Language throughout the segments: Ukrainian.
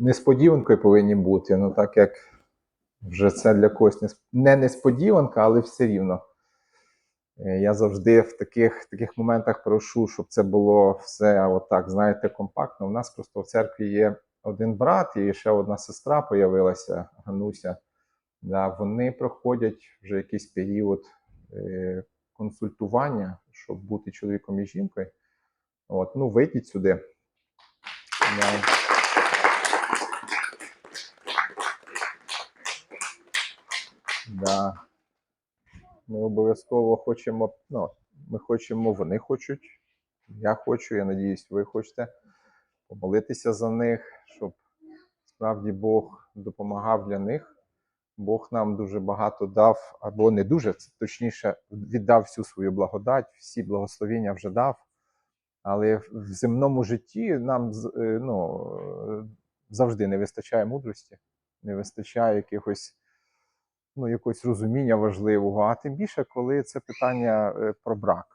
несподіванкою повинні бути. Ну, так як вже це для когось не несподіванка, але все рівно. Е, Я завжди в таких, таких моментах прошу, щоб це було все отак, знаєте, компактно. У нас просто в церкві є один брат і ще одна сестра появилася, Гануся. Да, вони проходять вже якийсь період е, консультування, щоб бути чоловіком і жінкою. От, ну, вийдіть сюди. Да. Да. Ми обов'язково хочемо, ну, ми хочемо, вони хочуть, я хочу, я надіюсь, ви хочете помолитися за них, щоб справді Бог допомагав для них. Бог нам дуже багато дав, або не дуже, точніше, віддав всю свою благодать, всі благословіння вже дав. Але в земному житті нам е, ну, е, завжди не вистачає мудрості, не вистачає якихось, ну, якогось розуміння важливого, а тим більше, коли це питання е, про брак.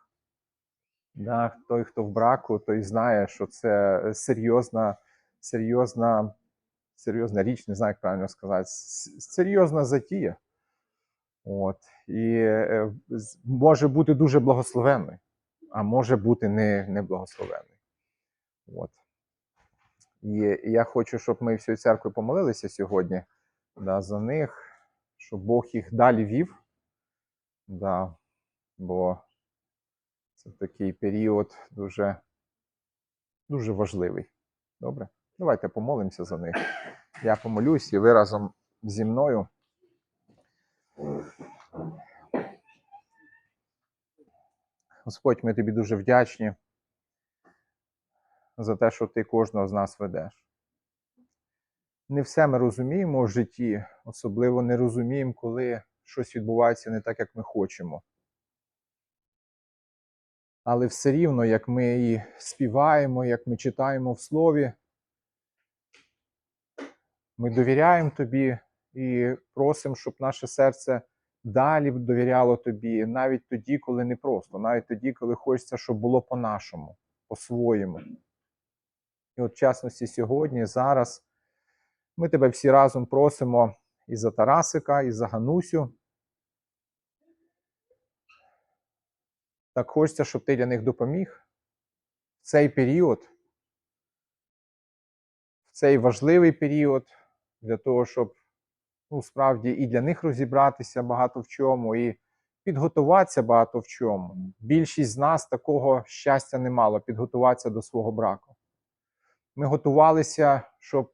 Да, той, хто в браку, той знає, що це серйозна, серйозна, серйозна річ, не знаю, як правильно сказати, серйозна затія. От. І е, може бути дуже благословенною, а може бути не, не благословенною. От. І я хочу, щоб ми всією церквою помолилися сьогодні да, за них, щоб Бог їх далі вів. Да, бо це такий період дуже, дуже важливий. Добре? Давайте помолимося за них. Я помолюсь, і ви разом зі мною. Господь, ми тобі дуже вдячні за те, що ти кожного з нас ведеш. Не все ми розуміємо в житті, особливо не розуміємо, коли щось відбувається не так, як ми хочемо. Але все рівно, як ми і співаємо, як ми читаємо в слові, ми довіряємо тобі і просимо, щоб наше серце далі довіряло тобі, навіть тоді, коли не просто, навіть тоді, коли хочеться, щоб було по-нашому, по-своєму. І от, в частності, сьогодні, зараз, ми тебе всі разом просимо і за Тарасика, і за Ганусю. Так хочеться, щоб ти для них допоміг в цей період, в цей важливий період, для того, щоб ну, справді і для них розібратися багато в чому, і підготуватися багато в чому. Більшість з нас такого щастя не мало підготуватися до свого браку. Ми готувалися, щоб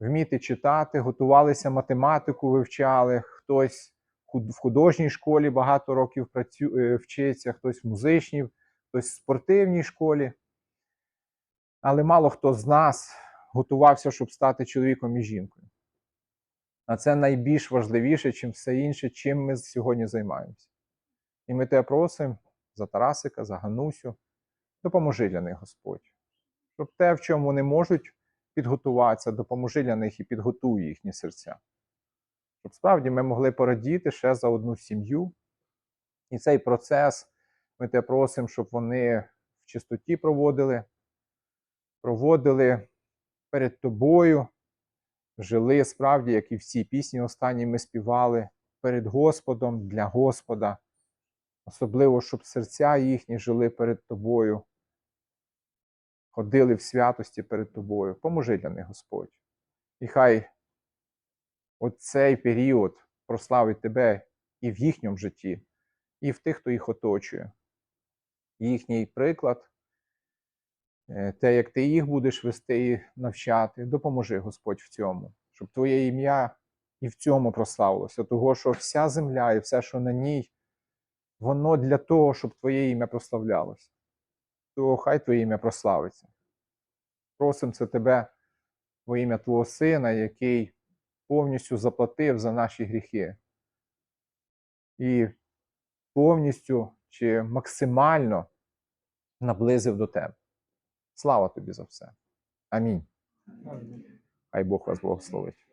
вміти читати, готувалися математику, вивчали. Хтось в художній школі багато років працю... е, вчиться, хтось в музичній, хтось в спортивній школі. Але мало хто з нас готувався, щоб стати чоловіком і жінкою. А це найбільш важливіше, чим все інше, чим ми сьогодні займаємося. І ми тебе просимо за Тарасика, за Ганусю, допоможи для них, Господь. Щоб те, в чому вони можуть підготуватися, допоможи для них і підготуй їхні серця. Щоб справді ми могли порадіти ще за одну сім'ю. І цей процес ми тебе просимо, щоб вони в чистоті проводили, проводили перед тобою, жили справді, як і всі пісні останні ми співали перед Господом для Господа. Особливо, щоб серця їхні жили перед тобою, ходили в святості перед тобою. Поможи для них, Господь. І хай оцей період прославить тебе і в їхньому житті, і в тих, хто їх оточує. Їхній приклад, е, те, як ти їх будеш вести і навчати, допоможи, Господь, в цьому, щоб Твоє ім'я і в цьому прославилося, того, що вся земля і все, що на ній, воно для того, щоб Твоє ім'я прославлялося. То хай Твоє ім'я прославиться. Просимо це Тебе во ім'я Твого Сина, який повністю заплатив за наші гріхи. І повністю чи максимально наблизив до Тебе. Слава тобі за все. Амінь. Хай Бог вас благословить.